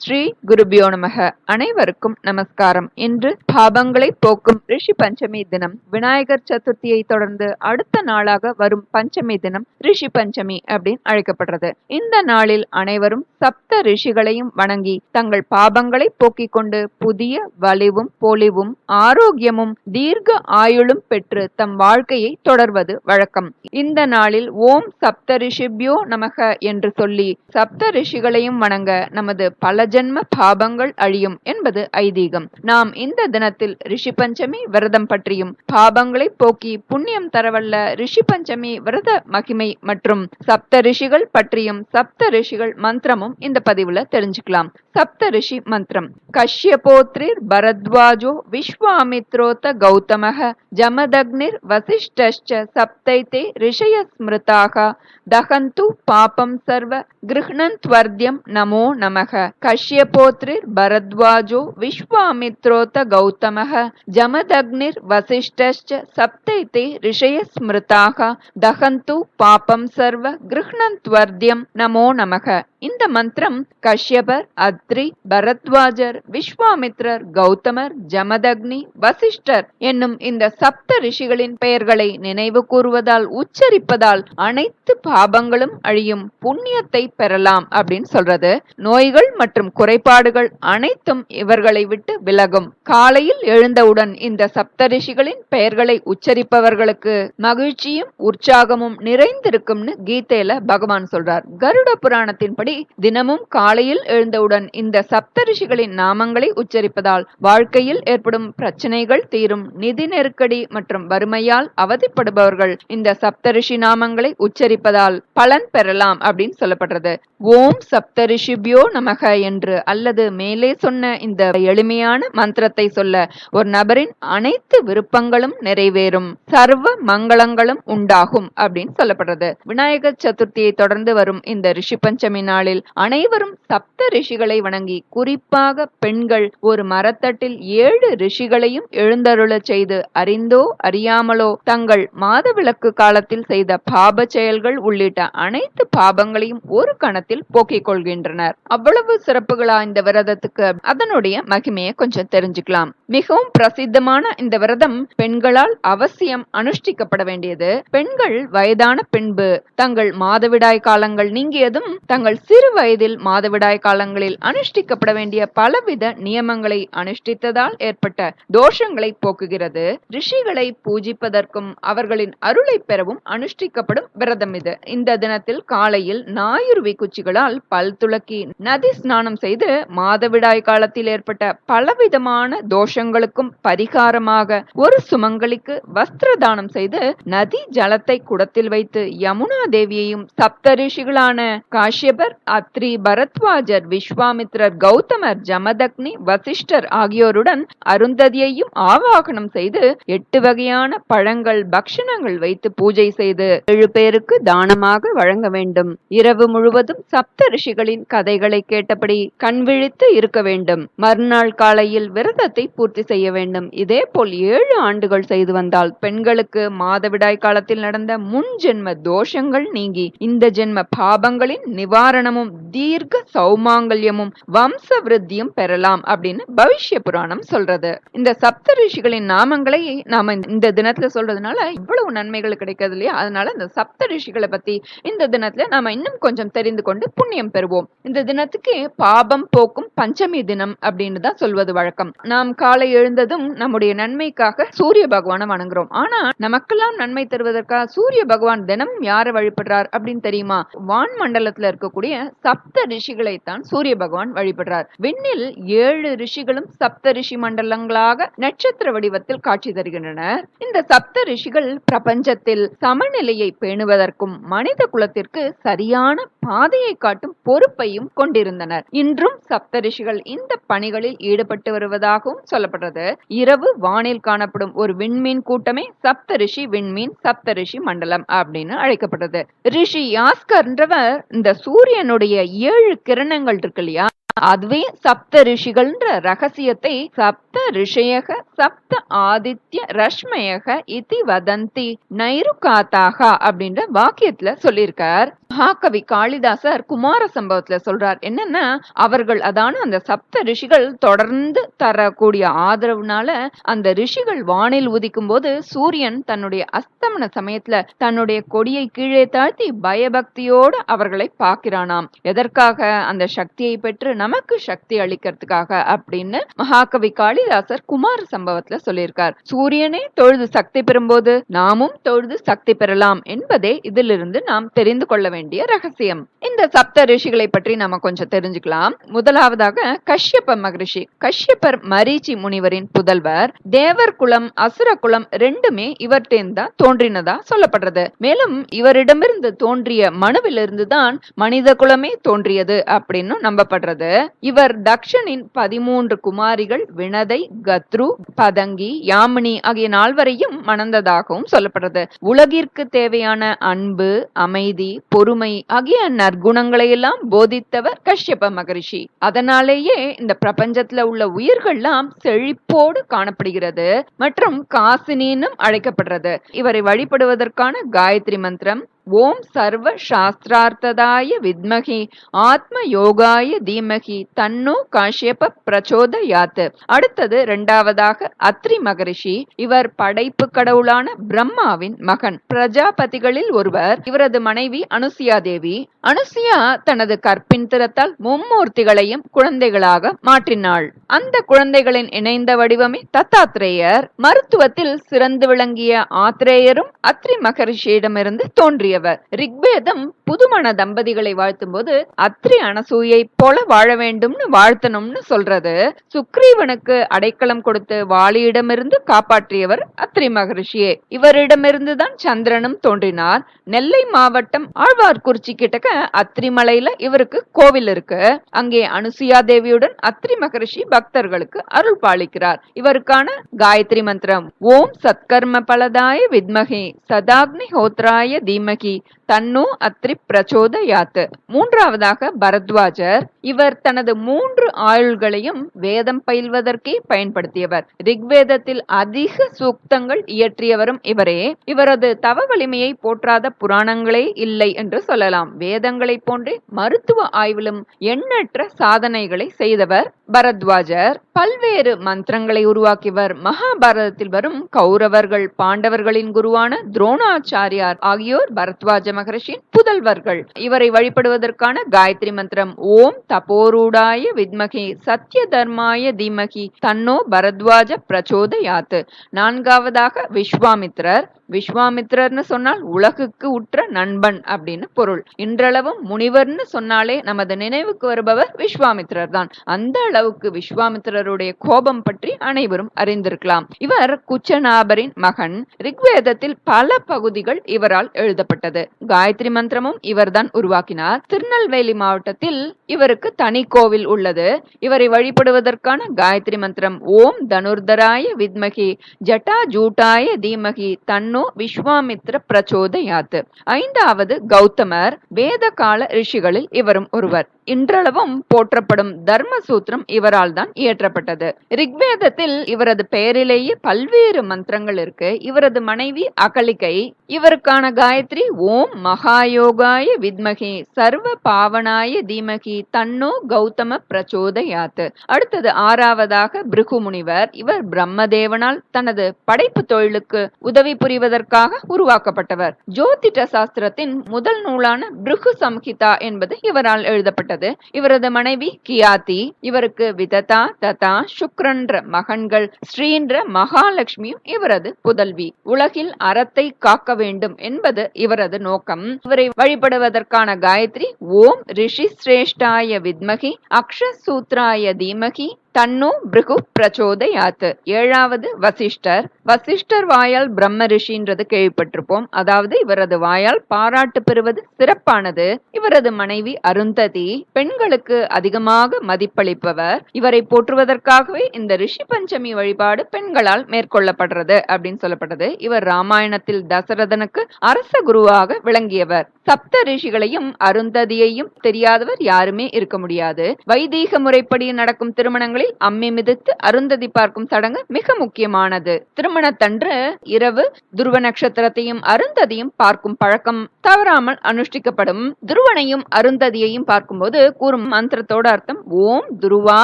ஸ்ரீ குருபியோ நமக. அனைவருக்கும் நமஸ்காரம். இன்று பாபங்களை போக்கும் ரிஷி பஞ்சமி தினம். விநாயகர் சதுர்த்தியை தொடர்ந்து அடுத்த நாளாக வரும் பஞ்சமி தினம் ரிஷி பஞ்சமி அப்படின்னு அழைக்கப்படுறது. இந்த நாளில் அனைவரும் சப்த ரிஷிகளையும் வணங்கி தங்கள் பாபங்களை போக்கிக் கொண்டு புதிய வலிவும் பொலிவும் ஆரோக்கியமும் தீர்க்க ஆயுளும் பெற்று தம் வாழ்க்கையை தொடர்வது வழக்கம். இந்த நாளில் ஓம் சப்த ரிஷிபியோ நமக என்று சொல்லி சப்த ரிஷிகளையும் வணங்க நமது பல ஜென்ம பாபங்கள் அழியும் என்பது ஐதீகம். நாம் இந்த தினத்தில் ரிஷி பஞ்சமி விரதம் பற்றியும் பாபங்களை போக்கி புண்ணியம் தரவல்ல ரிஷி பஞ்சமி விரத மகிமை மற்றும் சப்த ரிஷிகள் பற்றியும் சப்த ரிஷிகள் மந்திரமும் இந்த பதிவுல தெரிஞ்சுக்கலாம். சப்த ரிஷி மந்திரம். கஷ்யபோத்ரிர் பரத்வாஜோ விஸ்வாமித்ரோத கௌதமக ஜமதக்னிர் வசிஷ்டश्च சப்தைதே ரிஷய ஸ்மிருதாக தகந்து பாபம் சர்வ கிருஹ்ணந்த்வர்த்யம் நமோ நமக கஷ்யபோத்ரிர் பரத்வாஜோ விஸ்வாமித்ரோத்த கௌதமஹ ஜமதக்னிர் வசிஷ்டश्च சப்தைதே ரிஷய ஸ்மிருதாக தகந்து பாபம் சர்வ கிருஹ்ணந்த்வர்த்யம் நமோ நமக இந்த மந்திரம் கஷ்யபர் அத்ரி பரத்வாஜர் விஸ்வாமித்ரர் கௌதமர் ஜமதக்னி வசிஷ்டர் என்னும் இந்த சப்த ரிஷிகளின் பெயர்களை நினைவு கூறுவதால் உச்சரிப்பதால் அனைத்து பாபங்களும் அழியும் புண்ணியத்தை பெறலாம் அப்படின்னு சொல்றது. நோய்கள் மற்றும் குறைபாடுகள் அனைத்தும் இவர்களை விட்டு விலகும். காலையில் எழுந்தவுடன் இந்த சப்தரிஷிகளின் பெயர்களை உச்சரிப்பவர்களுக்கு மகிழ்ச்சியும் உற்சாகமும் நிறைந்திருக்கும்னு கீதையில பகவான் சொல்றார். கருட புராணத்தின்படி தினமும் காலையில் எழுந்தவுடன் இந்த சப்தரிஷிகளின் நாமங்களை உச்சரிப்பதால் வாழ்க்கையில் ஏற்படும் பிரச்சனைகள் தீரும். நிதி நெருக்கடி மற்றும் வறுமையால் அவதிப்படுபவர்கள் இந்த சப்தரிஷி நாமங்களை உச்சரிப்பதால் பலன் பெறலாம் அப்படின்னு சொல்லப்படுறது. ஓம் சப்தரிஷிபியோ நமக என்று என்று அல்லது மேலே சொன்ன இந்த எளிமையான மந்திரத்தை சொல்ல ஒரு நபரின் அனைத்து விருப்பங்களும் நிறைவேறும் சர்வ மங்களங்களும் உண்டாகும் அப்படின்னு சொல்லப்படுறது. விநாயகர் சதுர்த்தியை தொடர்ந்து வரும் இந்த ரிஷி பஞ்சமி நாளில் அனைவரும் சப்த ரிஷிகளை வணங்கி குறிப்பாக பெண்கள் ஒரு மரத்தட்டில் ஏழு ரிஷிகளையும் எழுந்தருள செய்து அறிந்தோ அறியாமலோ தங்கள் மாதவிலக்கு காலத்தில் செய்த பாப செயல்கள் உள்ளிட்ட அனைத்து பாபங்களையும் ஒரு கணத்தில் போக்கிக் கொள்கின்றனர். அவ்வளவு சிறப்பு சிறப்புகளா இந்த விரதத்துக்கு அதனுடைய மகிமையை கொஞ்சம் தெரிஞ்சுக்கலாம். மிகவும் பிரசித்தமான இந்த விரதம் பெண்களால் அவசியம் அனுஷ்டிக்கப்பட வேண்டியது. பெண்கள் வயதான பின்பு தங்கள் மாதவிடாய் காலங்கள் நீங்கியதும் தங்கள் சிறு வயதில் மாதவிடாய் காலங்களில் அனுஷ்டிக்கப்பட வேண்டிய பலவித நியமங்களை அனுஷ்டித்ததால் ஏற்பட்ட தோஷங்களை போக்குகிறது. ரிஷிகளை பூஜிப்பதற்கும் அவர்களின் அருளை பெறவும் அனுஷ்டிக்கப்படும் விரதம் இது. இந்த தினத்தில் காலையில் ஞாயிறுவி குச்சிகளால் பல் துளக்கி நதி ஸ்நானம் தரிசனம் செய்து மாதவிடாய் காலத்தில் ஏற்பட்ட பலவிதமான தோஷங்களுக்கும் பரிகாரமாக ஒரு சுமங்கலிக்கு வஸ்திர தானம் செய்து நதி ஜலத்தை குடத்தில் வைத்து யமுனா தேவியையும் சப்தரிஷிகளான காஷ்யபர் அத்ரி பரத்வாஜர் விஸ்வாமித்ரர் கௌதமர் ஜமதக்னி வசிஷ்டர் ஆகியோருடன் அருந்ததியையும் ஆவாகனம் செய்து எட்டு வகையான பழங்கள் பக்ஷணங்கள் வைத்து பூஜை செய்து ஏழு பேருக்கு தானமாக வழங்க வேண்டும். இரவு முழுவதும் சப்த ரிஷிகளின் கதைகளை கேட்டபடி கண் விழித்து இருக்க வேண்டும். மறுநாள் காலையில் விரதத்தை பூர்த்தி செய்ய வேண்டும். இதே போல் ஏழு ஆண்டுகள் செய்து வந்தால் பெண்களுக்கு மாதவிடாய் காலத்தில் நடந்த முன் ஜென்ம தோஷங்கள் நீங்கி இந்த ஜென்ம பாபங்களின் நிவாரணமும் தீர்க்க சௌமாங்கல்யமும் வம்ச விருத்தியும் பெறலாம் அப்படின்னு பவிஷ்ய புராணம் சொல்றது. இந்த சப்த ரிஷிகளின் நாமங்களை நாம இந்த தினத்துல சொல்றதுனால இவ்வளவு நன்மைகள் கிடைக்கிறது இல்லையா? அதனால இந்த சப்த ரிஷிகளை பத்தி இந்த தினத்துல நாம இன்னும் கொஞ்சம் தெரிந்து கொண்டு புண்ணியம் பெறுவோம். இந்த தினத்துக்கு பாபம் போக்கும் பஞ்சமி தினம் அப்படின்னு தான் சொல்வது வழக்கம். நாம் காலை எழுந்ததும் நம்முடைய நன்மைக்காக சூரிய பகவானை வணங்குறோம். ஆனா நமக்கெல்லாம் நன்மை தருவதற்காக சூரிய பகவான் தினமும் யாரை வழிபடுறார் அப்படின்னு தெரியுமா? வான் மண்டலத்துல இருக்கக்கூடிய சப்த ரிஷிகளை தான் சூரிய பகவான் வழிபடுறார். விண்ணில் ஏழு ரிஷிகளும் சப்த ரிஷி மண்டலங்களாக நட்சத்திர வடிவத்தில் காட்சி தருகின்றனர் இந்த சப்த ரிஷிகள் பிரபஞ்சத்தில் சமநிலையை பேணுவதற்கும் மனித குலத்திற்கு சரியான பாதையை காட்டும் பொறுப்பையும் கொண்டிருந்தனர். இன்றும் சப்தரிஷிகள் இந்த பணிகளில் ஈடுபட்டு வருவதாகவும் சொல்லப்படுறது. இரவு வானில் காணப்படும் ஒரு விண்மீன் கூட்டமே சப்தரிஷி விண்மீன் சப்தரிஷி மண்டலம் அப்படின்னு அழைக்கப்படுறது ரிஷி யாஸ்கர்ன்றவர் இந்த சூரியனுடைய ஏழு கிரணங்கள் இருக்கு இல்லையா? அதுவே சப்த ரிஷிகள்ன்ற ரகசியத்தை சப்த ரிஷயக சப்த ஆதித்ய ரஷ்மயக இதி வதந்தி நைருகாத்தாக அப்படின்ற வாக்கியத்துல சொல்லியிருக்கார். மகாகவி காளிதாசர் குமார சம்பவத்துல சொல்றார். என்னன்னா அவர்கள் அதான அந்த சப்த ரிஷிகள் தொடர்ந்து தரக்கூடிய ஆதரவுனால அந்த ரிஷிகள் வானில் உதிக்கும் போது சூரியன் தன்னுடைய அஸ்தமன சமயத்துல தன்னுடைய கொடியை கீழே தாழ்த்தி பயபக்தியோடு அவர்களை பார்க்கிறானாம். எதற்காக? அந்த சக்தியை பெற்று நமக்கு சக்தி அளிக்கிறதுக்காக அப்படின்னு மகாகவி காளிதாசர் குமார சம்பவத்துல சொல்லியிருக்கார். சூரியனே தொழுது சக்தி பெறும்போது நாமும் தொழுது சக்தி பெறலாம் என்பதே இதிலிருந்து நாம் தெரிந்து கொள்ள வேண்டிய ரகசியம். இந்த சப்த ரிஷிகளை பற்றி நாம கொஞ்சம் தெரிஞ்சுக்கலாம். முதலாவதாக கஷ்யப்ப மகரிஷி. கஷ்யப்பர் மரீச்சி முனிவரின் புதல்வர். தேவர் குலம் அசுர குலம் ரெண்டுமே இவர்கிட்ட தான் தோன்றினதா சொல்லப்படுறது. மேலும் இவரிடமிருந்து தோன்றிய மனுவிலிருந்து தான் மனித குலமே தோன்றியது அப்படின்னு நம்பப்படுறது. இவர் தக்ஷனின் பதிமூன்று குமாரிகள் வினதை கத்ரு பதங்கி யாமினி ஆகிய நால்வரையும் மணந்ததாகவும் சொல்லப்படுறது. உலகிற்கு தேவையான அன்பு அமைதி பொறுமை ஆகிய நற்குணங்களை எல்லாம் போதித்தவர் கஷ்யப மகரிஷி. அதனாலேயே இந்த பிரபஞ்சத்துல உள்ள உயிர்கள்லாம் செழிப்போடு காணப்படுகிறது மற்றும் காசினின்னும் அழைக்கப்படுறது. இவரை வழிபடுவதற்கான காயத்ரி மந்திரம் ஓம் சர்வ சாஸ்திரார்த்ததாய வித்மகி ஆத்ம யோகாய தீமகி தன்னோ காஷ்யப பிரச்சோதயாத். அடுத்தது இரண்டாவதாக அத்ரி மகரிஷி இவர் படைப்பு கடவுளான பிரம்மாவின் மகன். பிரஜாபதிகளில் ஒருவர் இவரது மனைவி அனுசியா தேவி. அனுசியா தனது கற்பின் திறத்தால் மும்மூர்த்திகளையும் குழந்தைகளாக மாற்றினாள். அந்த குழந்தைகளின் இணைந்த வடிவமே தத்தாத்ரேயர். மருத்துவத்தில் சிறந்து விளங்கிய ஆத்ரேயரும் அத்ரி மகரிஷியிடமிருந்து கூறியவர். ரிக்வேதம் புதுமண தம்பதிகளை வாழ்த்தும் போது அத்ரி அனசூயை போல வாழ வேண்டும்னு வாழ்த்தணும்னு சொல்றது. சுக்ரீவனுக்கு அடைக்கலம் கொடுத்து வாலியிடமிருந்து காப்பாற்றியவர் அத்ரி மகரிஷியே. இவரிடமிருந்து தான் சந்திரனும் தோன்றினார். நெல்லை மாவட்டம் ஆழ்வார்குறிச்சி கிட்டக்க அத்திரிமலையில இவருக்கு கோவில் இருக்கு. அங்கே அனுசுயா தேவியுடன் அத்ரி மகரிஷி பக்தர்களுக்கு அருள் பாலிக்கிறார். இவருக்கான காயத்ரி மந்திரம் ஓம் சத்கர்ம பலதாய வித்மகி சதாக்னி ஹோத்ராய தீமகி தன்னோ அத்ரி பிரச்சோதயாத்து. மூன்றாவதாக பரத்வாஜர் இவர் தனது மூன்று ஆயுள்களையும் வேதம் பயில்வதற்கே பயன்படுத்தியவர். ரிக்வேதத்தில் அதிக சூக்தங்கள் இயற்றியவரும் இவரே. இவரது தவ வலிமையை போற்றாத புராணங்களே இல்லை என்று சொல்லலாம். வேதங்களை போன்றே மருத்துவ ஆய்விலும் எண்ணற்ற சாதனைகளை செய்தவர் பரத்வாஜர். பல்வேறு மந்திரங்களை உருவாக்கியவர் மகாபாரதத்தில் வரும் கௌரவர்கள் பாண்டவர்களின் குருவான துரோணாச்சாரியார் ஆகியோர் பரத்வாஜ மகரிஷியின் புதல்வர்கள். இவரை வழிபடுவதற்கான காயத்ரி மந்திரம் ஓம் தபோரூடாய வித்மகி சத்திய தர்மாய தீமகி தன்னோ பரத்வாஜ பிரச்சோதயாத்து நான்காவதாக விஸ்வாமித்ரர் விஸ்வாமித்ரர்னு சொன்னால் உலகுக்கு உற்ற நண்பன் அப்படின்னு பொருள். இன்றளவும் முனிவர்னு சொன்னாலே நமது நினைவுக்கு வருபவர் விஸ்வாமித்ரர் தான் அந்த அளவுக்கு விஸ்வாமித்ரருடைய கோபம் பற்றி அனைவரும் அறிந்திருக்கலாம். இவர் குச்சநாபரின் மகன். ரிக்வேதத்தில் பல பகுதிகள் இவரால் எழுதப்பட்டது. காயத்ரி மந்திரமும் இவர்தான் உருவாக்கினார். திருநெல்வேலி மாவட்டத்தில் இவருக்கு தனி கோவில் உள்ளது. இவரை வழிபடுவதற்கான காயத்ரி மந்திரம் ஓம் தனுர்தராய வித்மகி ஜட்டா ஜூட்டாய தீமகி தன்னு விஸ்வாமித்ர பிரச்சோதயாத்து. ஐந்தாவது கௌதமர் வேத கால ரிஷிகளில் இவரும் ஒருவர். இன்றளவும் போற்றப்படும் தர்ம சூத்திரம் இவரால் தான் இயற்றப்பட்டது. ரிக்வேதத்தில் இவரது பெயரிலேயே பல்வேறு மந்திரங்கள் இருக்கு. இவரது மனைவி அகலிகை இவருக்கான காயத்ரி ஓம் மகாயோகாய வித்மகி சர்வ பாவனாய தீமகி தன்னோ கௌதம பிரச்சோதயாத்து. அடுத்தது ஆறாவதாக பிருகு முனிவர் இவர் பிரம்மதேவனால் தனது படைப்பு தொழிலுக்கு உதவி புரிவது புரிவதற்காக உருவாக்கப்பட்டவர். ஜோதிட சாஸ்திரத்தின் முதல் நூலான பிருகு சம்ஹிதா என்பது இவரால் எழுதப்பட்டது. இவரது மனைவி கியாதி இவருக்கு விததா ததா சுக்ரன்ற மகன்கள் ஸ்ரீன்ற மகாலட்சுமியும் இவரது புதல்வி. உலகில் அறத்தை காக்க வேண்டும் என்பது இவரது நோக்கம். இவரை வழிபடுவதற்கான காயத்ரி ஓம் ரிஷி சிரேஷ்டாய வித்மகி அக்ஷ சூத்ராய தீமகி தன்னு பிருகு பிரச்சோதயாத்து. ஏழாவது வசிஷ்டர். வசிஷ்டர் வாயால் பிரம்ம ரிஷின்றது கேள்விப்பட்டிருப்போம். அதாவது இவரது வாயால் பாராட்டு பெறுவது சிறப்பானது. இவரது மனைவி அருந்ததி பெண்களுக்கு அதிகமாக மதிப்பளிப்பவர். இவரை போற்றுவதற்காகவே இந்த ரிஷி பஞ்சமி வழிபாடு பெண்களால் மேற்கொள்ளப்படுறது அப்படின்னு சொல்லப்பட்டது. இவர் ராமாயணத்தில் தசரதனுக்கு அரச குருவாக விளங்கியவர். சப்த ரிஷிகளையும் அருந்ததியையும் தெரியாதவர் யாருமே இருக்க முடியாது. வைதீக முறைப்படி நடக்கும் திருமணங்கள் திருமணங்களில் அம்மி மிதித்து அருந்ததி பார்க்கும் சடங்கு மிக முக்கியமானது. திருமணத்தன்று இரவு துருவ நட்சத்திரத்தையும் அருந்ததியும் பார்க்கும் பழக்கம் தவறாமல் அனுஷ்டிக்கப்படும். துருவனையும் அருந்ததியையும் பார்க்கும்போது கூறும் மந்திரத்தோட அர்த்தம் ஓம் துருவா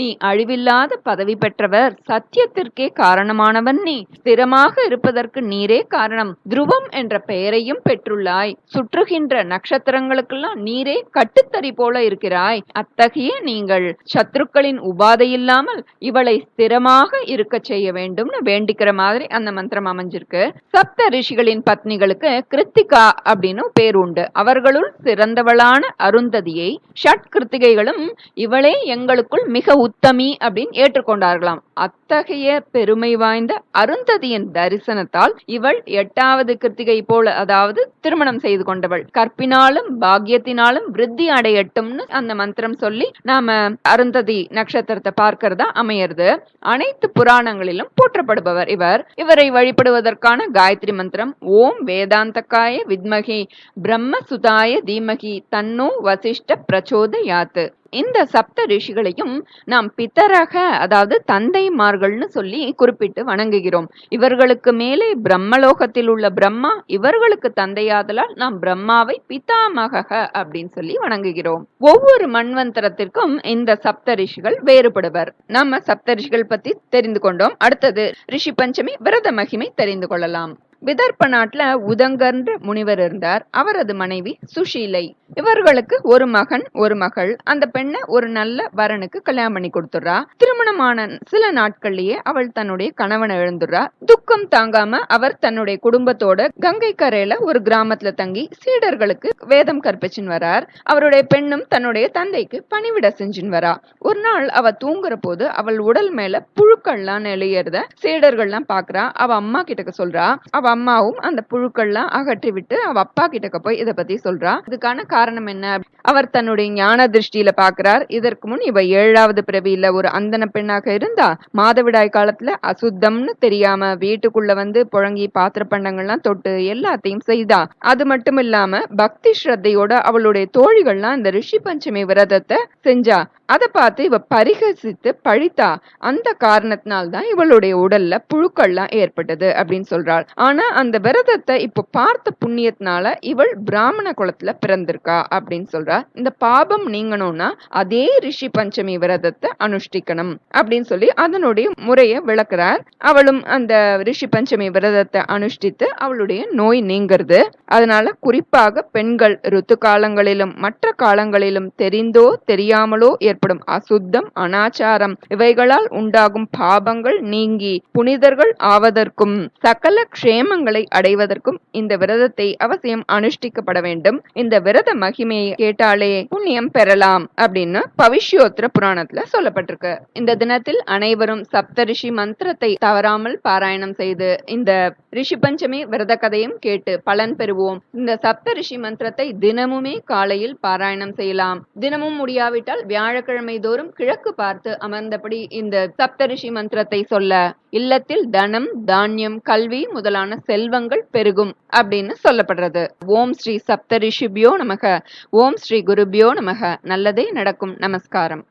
நீ அழிவில்லாத பதவி பெற்றவர் சத்தியத்திற்கே காரணமானவன் நீ. ஸ்திரமாக இருப்பதற்கு நீரே காரணம். துருவம் என்ற பெயரையும் பெற்றுள்ளாய். சுற்றுகின்ற நட்சத்திரங்களுக்கெல்லாம் நீரே கட்டுத்தறி போல இருக்கிறாய். அத்தகைய நீங்கள் சத்ருக்களின் உபாதையை இல்லாமல் இவளை ஸ்திரமாக இருக்க செய்ய வேண்டும்னு வேண்டிக்கிற மாதிரி அந்த மந்திரம் அமைஞ்சிருக்கு. சப்த ரிஷிகளின் பத்னிகளுக்கு கிருத்திகா அப்படின்னு பேர் உண்டு. அவர்களுள் சிறந்தவளான அருந்ததியை ஷட் கிருத்திகைகளும் இவளே எங்களுக்குள் மிக உத்தமி அப்படின்னு ஏற்றுக்கொண்டார்களாம். அத்தகைய பெருமை வாய்ந்த அருந்ததியின் தரிசனத்தால் இவள் எட்டாவது கிருத்திகை போல அதாவது திருமணம் செய்து கொண்டவள். கற்பினாலும் பாக்கியத்தினாலும் விருத்தி அடையட்டும்னு அந்த மந்திரம் சொல்லி நாம அருந்ததி நட்சத்திரத்தை பார்க்கறதா அமையிறது. அனைத்து புராணங்களிலும் போற்றப்படுபவர் இவர். இவரை வழிபடுவதற்கான காயத்ரி மந்திரம் ஓம் வேதாந்தக்காய வித்மகி பிரம்ம சுதாய தீமகி தன்னோ வசிஷ்ட பிரச்சோத யாத்து இந்த சப்த ரிஷிகளையும் நாம் பித்தரக அதாவது தந்தைமார்கள்னு சொல்லி குறிப்பிட்டு வணங்குகிறோம். இவர்களுக்கு மேலே பிரம்மலோகத்தில் உள்ள பிரம்மா இவர்களுக்கு தந்தையாதலால் நாம் பிரம்மாவை பிதாமக அப்படின்னு சொல்லி வணங்குகிறோம். ஒவ்வொரு மண்வந்தரத்திற்கும் இந்த சப்த ரிஷிகள் வேறுபடுவர். நம்ம சப்த ரிஷிகள் பத்தி தெரிந்து கொண்டோம். அடுத்தது ரிஷி பஞ்சமி விரத மகிமை தெரிந்து கொள்ளலாம். விதர்ப்ப நாட்டுல உதங்கன்ற முனிவர் இருந்தார். அவரது மனைவி சுஷீலை. இவர்களுக்கு ஒரு மகன் ஒரு மகள். அந்த பெண்ணை ஒரு நல்ல வரனுக்கு கல்யாணம் பண்ணி கொடுத்துடுறா. திருமணமான சில நாட்கள்லயே அவள் தன்னுடைய கணவனை எழுந்துடுறா துக்கம் தாங்காம அவர் தன்னுடைய குடும்பத்தோட கங்கை கரையில ஒரு கிராமத்துல தங்கி சீடர்களுக்கு வேதம் கற்பிச்சுன்னு வரார். அவருடைய பெண்ணும் தன்னுடைய தந்தைக்கு பணிவிட செஞ்சுன்னு வரா. ஒரு நாள் அவ தூங்குற போது அவள் உடல் மேல புழுக்கள்லாம் நெளியறத சீடர்கள்லாம் பாக்குறா. அவ அம்மா கிட்டக்க சொல்றா. அவ அம்மாவும் அந்த புழுக்கள்லாம் அகற்றி விட்டு அவ அப்பா கிட்டக்க போய் இதை பத்தி சொல்றா. இதுக்கான காரணம் என்ன? அவர் தன்னுடைய ஞான திருஷ்டியில பாக்குறார். இதற்கு முன் இவ ஏழாவது பிறவியில ஒரு அந்தன பெண்ணாக இருந்தா மாதவிடாய் காலத்துல அசுத்தம்னு தெரியாம வீட்டுக்குள்ள வந்து புழங்கி பாத்திர பண்டங்கள்லாம் தொட்டு எல்லாத்தையும் செய்தா. அது மட்டும் இல்லாம பக்தி ஸ்ரத்தையோட அவளுடைய தோழிகள்லாம் இந்த ரிஷி பஞ்சமி விரதத்தை செஞ்சா. அதை பார்த்து இவ பரிகசித்து பழித்தா. அந்த காரணத்தினால்தான் இவளுடைய உடல்ல புழுக்கள்லாம் ஏற்பட்டது அப்படின்னு சொல்றாள். ஆனா அந்த விரதத்தை இப்ப பார்த்த புண்ணியத்தினால இவள் பிராமண குலத்துல பிறந்திருக்கா அப்படின்னு சொல்றா. இந்த பாபம் நீங்கணும்னா அதே ரிஷி பஞ்சமி விரதத்தை அனுஷ்டிக்கணும் அப்படின்னு சொல்லி அதனுடைய முறையை விளக்குறார். அவளும் அந்த ரிஷி பஞ்சமி விரதத்தை அனுஷ்டித்து அவளுடைய நோய் நீங்கிறது. அதனால குறிப்பாக பெண்கள் ருத்து காலங்களிலும் மற்ற காலங்களிலும் தெரிந்தோ தெரியாமலோ ஏற்படும் அசுத்தம் அனாச்சாரம் இவைகளால் உண்டாகும் பாபங்கள் நீங்கி புனிதர்கள் ஆவதற்கும் சகல க்ஷேமங்களை அடைவதற்கும் இந்த விரதத்தை அவசியம் அனுஷ்டிக்கப்பட வேண்டும். இந்த விரத மகிமையை கேட்டாலே புண்ணியம் பெறலாம் அப்படின்னு பவிஷ்யோத்திர புராணத்துல சொல்லப்பட்டிருக்கு. இந்த தினத்தில் அனைவரும் சப்தரிஷி மந்திரத்தை தவறாமல் பாராயணம் செய்து இந்த ரிஷி பஞ்சமி விரத கதையும் கேட்டு பலன் பெறுவோம். இந்த சப்த ரிஷி மந்திரத்தை தினமுமே காலையில் பாராயணம் செய்யலாம். தினமும் முடியாவிட்டால் வியாழக்கிழமை தோறும் கிழக்கு பார்த்து அமர்ந்தபடி இந்த சப்தரிஷி மந்திரத்தை சொல்ல இல்லத்தில் தனம் தானியம் கல்வி முதலான செல்வங்கள் பெருகும் அப்படின்னு சொல்லப்படுறது. ஓம் ஸ்ரீ சப்தரிஷிபியோ நமக. ஓம் ஸ்ரீ குருபியோ நமக. நல்லதே நடக்கும். நமஸ்காரம்.